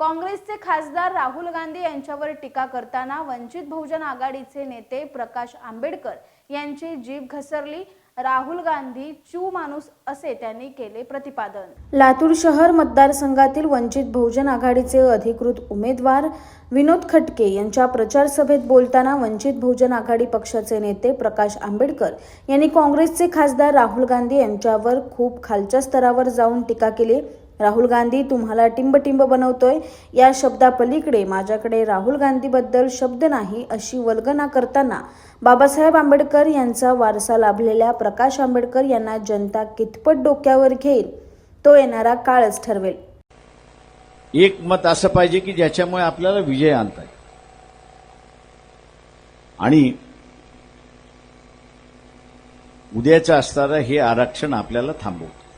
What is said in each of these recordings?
काँग्रेसचे खासदार राहुल गांधी यांच्यावर टीका करताना वंचित बहुजन आघाडीचे नेते प्रकाश आंबेडकर यांची जीभ घसरली. राहुल गांधी चू माणूस असे त्यांनी केले प्रतिपादन. लातूर शहर मतदारसंघातील वंचित बहुजन आघाडीचे अधिकृत उमेदवार विनोद खटके यांच्या प्रचार सभेत बोलताना वंचित बहुजन आघाडी पक्षाचे नेते प्रकाश आंबेडकर यांनी काँग्रेसचे खासदार राहुल गांधी यांच्यावर खूप खालच्या स्तरावर जाऊन टीका केली. राहुल गांधी तुम्हाला टिंबटिंब बनवतोय. या शब्दापलीकडे माझ्याकडे राहुल गांधीबद्दल शब्द नाही अशी वल्गना करताना बाबासाहेब आंबेडकर यांचा वारसा लाभलेल्या प्रकाश आंबेडकर यांना जनता कितपत डोक्यावर घेईल? तो येणारा काळच ठरवेल. एक मत असं पाहिजे की ज्याच्यामुळे आपल्याला विजय आणता येईल. आणि उद्याचं असणारं हे आरक्षण आपल्याला थांबवतं.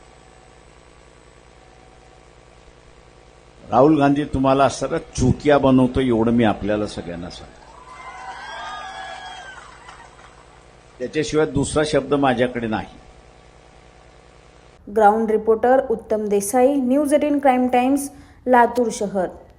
राहुल गांधी तुम्हाला असणारं चुकिया बनवतो एवढं मी आपल्याला सगळ्यांना सांगतो. त्याच्याशिवाय दुसरा शब्द माझ्याकडे नाही. Ground reporter Uttam Desai news eighteen crime times Latur शहर.